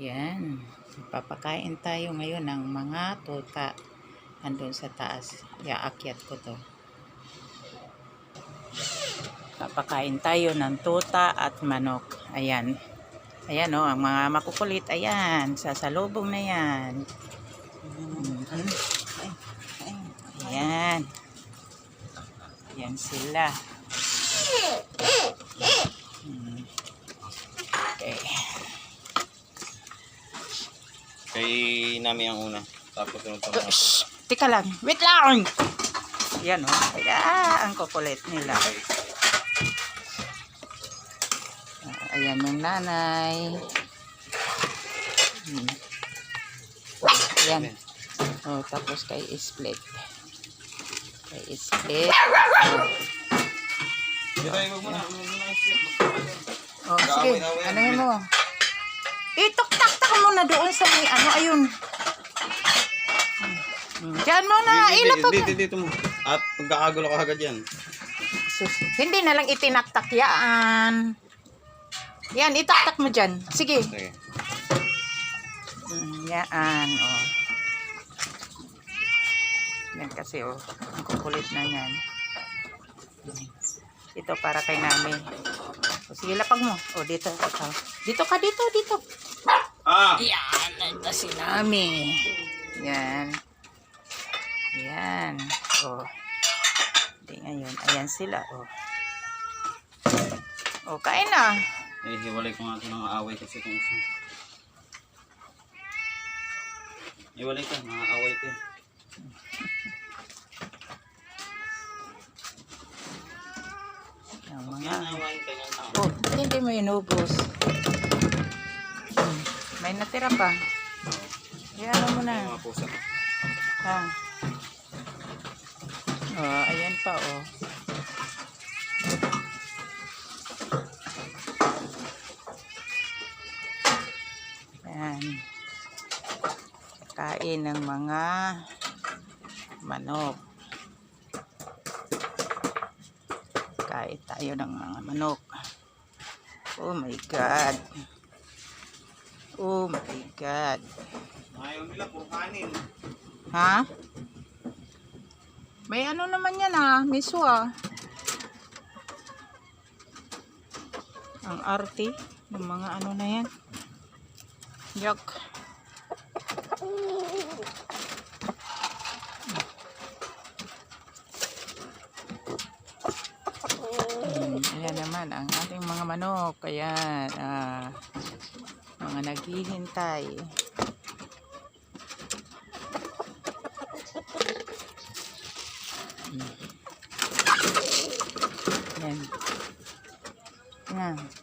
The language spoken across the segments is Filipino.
Yan. Papakain tayo ngayon ng mga tuta. Andun sa taas. Iaakyat ko to. Papakain tayo ng tuta at manok. Ayan. Ayan o, ang mga makukulit. Ayan. Sasalubong na yan. Mhm. Ayan. Ayan sila. Hmm. Kay nami ang una. Tapos yung mga Shh! Tika lang. Wait lang! Yan o. Oh. Ayan, ang kukulit nila. Ah, ayan yung nanay. Hmm. Ayan. Oh, tapos kay split. Kay split. Oh, sige. Anuhin mo. Itok-tak-tak mo na doon sa may ano. Ayun. Diyan mo na. Ilapag dito, mo. dito mo. At magkakagulo ka agad yan. Sus, hindi na lang itinaktak yan. Yan, itaktak mo dyan. Sige. Sige. Mm, yan, oh. Yan kasi, oh. Ang kukulit na yan. Ito para kay Nami. O, sige, lapag mo. O, dito. Ito. Dito ka, dito, dito. Ah! Yan, ito si Nami. Yan. Yan. O. Hindi ngayon. Ayan sila, o. O, kain na. Eh, hiwalay ko nga ito ng away kasi kung isa. Hiwalay ka, mga away ko. Ang mga... Yan, away ka. Oh, hindi mo inubos? May natira pa. Yan mo na. Mga pusa. Ha? Oh, ayan pa, oh. Ayan. Kain ng mga manok. Kain tayo ng mga manok. Oh my God. Oh my God. Ayaw nila, puro kanin. Ha? May ano naman yan ah, miso ah. Ang arte ng mga ano na yan. Yuck. Hmm, ayan naman ang ating mga manok. Ayan, ah, mga naghihintay. Yan. Yan.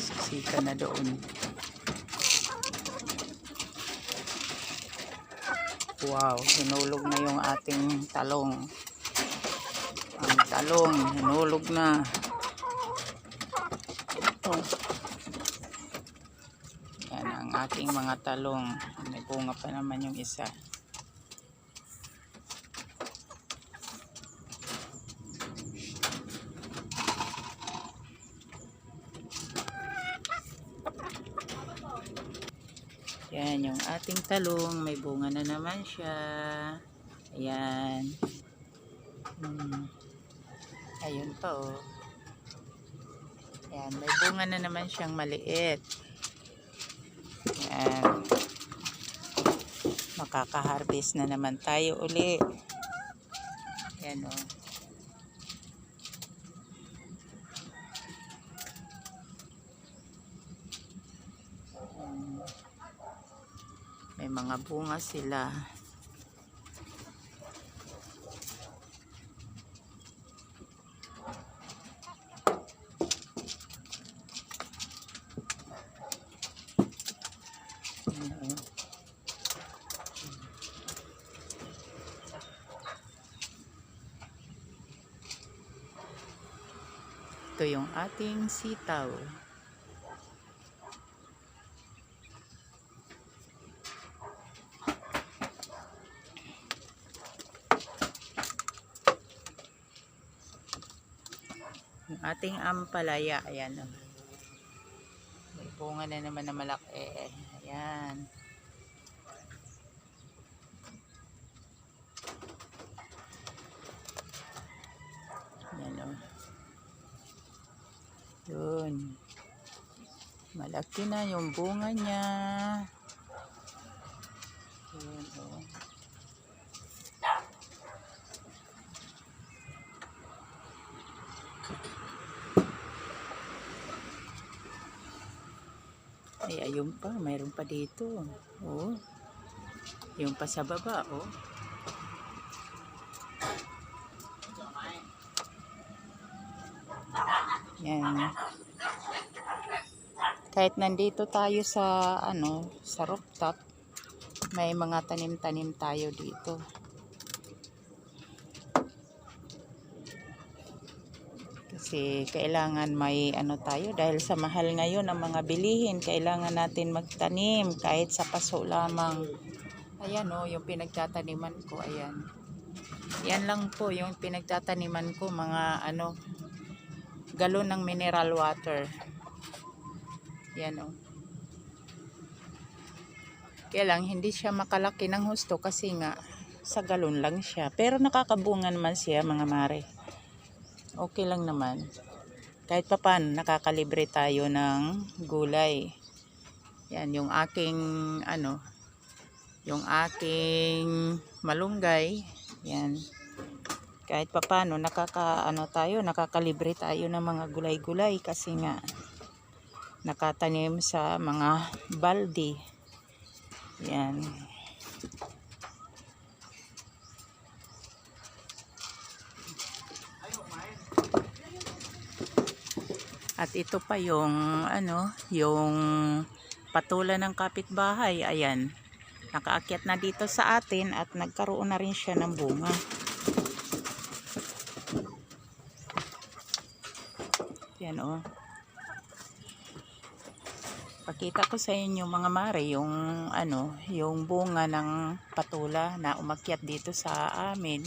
Nasisika na doon. Wow, hinulog na yung ating talong. Ang talong, hinulog na. Oh. Yan ang ating mga talong. May bunga pa naman yung isa. Yan yung ating talong. May bunga na naman siya. Ayan. Hmm. Ayun pa oh. Yan. May bunga na naman siyang maliit. Yan. Makaka-harvest na naman tayo uli. Yan oh. Hmm. May mga bunga sila. Ito yung ating sitaw. Ating ampalaya, ayan. oh. May bunga na naman na malaki. Ayan. Ayan o. Yun. Malaki na yung bunga niya. Yun o. Ay, ayun pa. Mayroon pa dito. Oh. Yung pa sa baba, oh. Yan. Kahit nandito tayo sa ano, sa rooftop, may mga tanim-tanim tayo dito. Kasi kailangan may ano tayo dahil sa mahal ngayon ang mga bilihin, kailangan natin magtanim kahit sa paso lamang. Ayan oh, yung pinagtataniman ko, ayan. Yan lang po yung pinagtataniman ko, mga ano, galon ng mineral water. Yan o. Kaya lang, hindi siya makalaki ng husto kasi nga, sa galon lang siya. Pero nakakabunga naman siya, mga mare. Okay lang naman. Kahit pa paano, nakakalibre tayo ng gulay. Yan, yung aking, ano, yung aking malunggay. Yan kahit papano nakaka ano tayo nakakalibre tayo ng mga gulay-gulay kasi nga nakatanim sa mga balde yan at ito pa yung ano yung patula ng kapitbahay ayan nakaakyat na dito sa atin at nagkaroon na rin siya ng bunga Yan o. Pakita ko sa inyo mga mare yung ano, yung bunga ng patula na umakyat dito sa amin.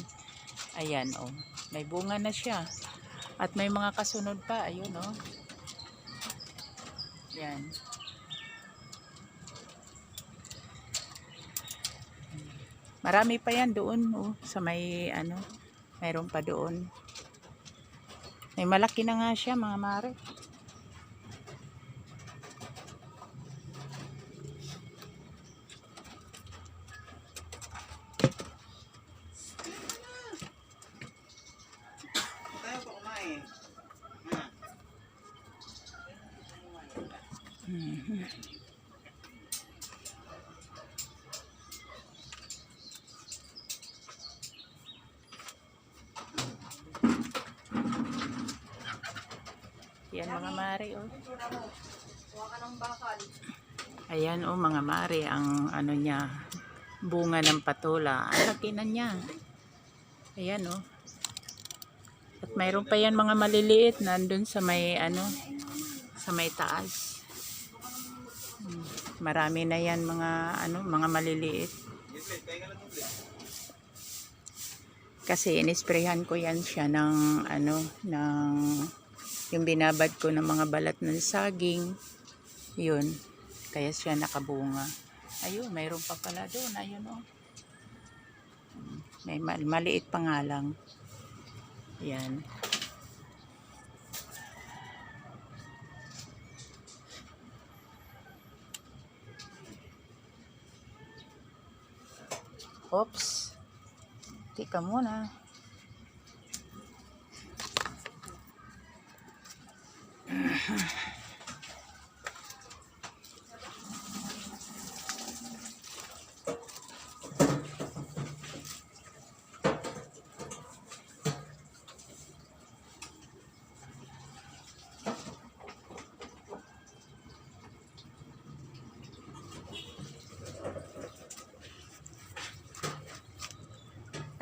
Ayan o. May bunga na siya. At may mga kasunod pa. Ayun o. Yan. Marami pa yan doon oh, sa may ano, mayroon pa doon. May malaki na nga siya mga mare. Yan mga mare oh. Ayan oh mga mare ang ano niya bunga ng patula. Ang laki na niya. Ayan oh. At mayroon pa yan mga maliliit nandun sa may ano sa may taas. Marami na yan mga ano mga maliliit. Kasi inisprehan ko yan siya ng ano ng yung binabad ko ng mga balat ng saging. Yun. Kaya siya nakabunga. Ayun, mayroon pa pala doon. Ayun oh. May mal- maliit pa nga lang. Yan. Oops. Tika muna.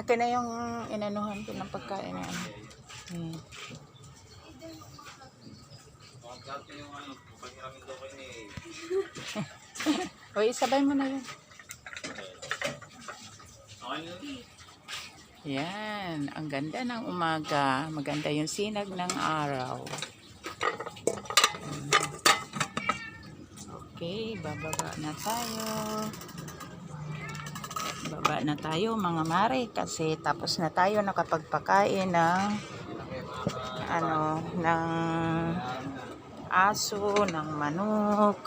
Akin na yung inanuhan ko ng pagkain na ano. Hmm. O, isabay mo na yun. Yan. Ang ganda ng umaga. Maganda yung sinag ng araw. Okay, bababa na tayo. Baba na tayo mga mare kasi tapos na tayo nakapagpakain ng ano, ng aso, ng manok,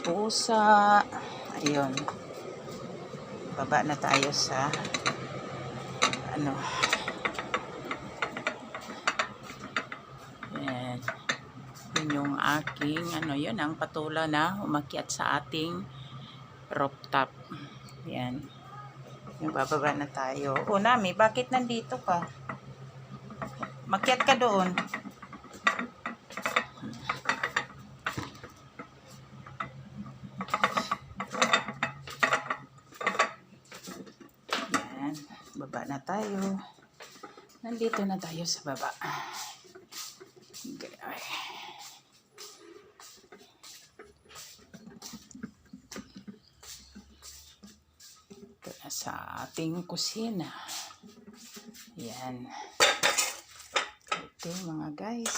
pusa, ayun. Baba na tayo sa ano. Yun yung aking ano yun ang patula na umakyat sa ating rooftop yan bababa na tayo o Nami bakit nandito ka makyat ka doon Yan. Baba na tayo. Nandito na tayo sa baba. Ating kusina. Yan. Ito mga guys.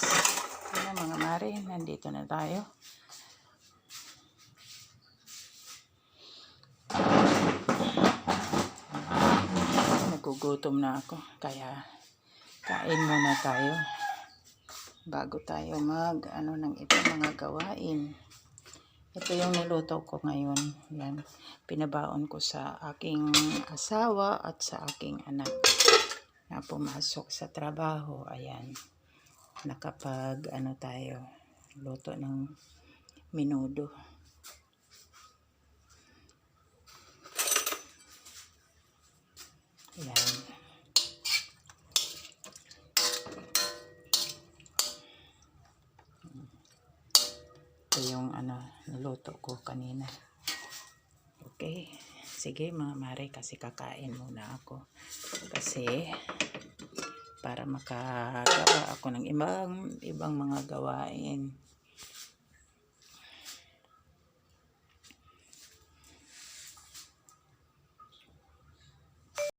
Ito mga mare. Nandito na tayo. Nagugutom na ako. Kaya kain muna tayo. Bago tayo mag ano ng ibang mga gawain. Ito yung niluto ko ngayon. Yan. Pinabaon ko sa aking asawa at sa aking anak na pumasok sa trabaho. Ayan. Nakapag ano tayo. Luto ng minudo. Yan. Ito yung ano, niluto ko kanina. Okay. Sige mga mare, kasi kakain muna ako. Kasi para makagawa ako ng ibang, ibang mga gawain.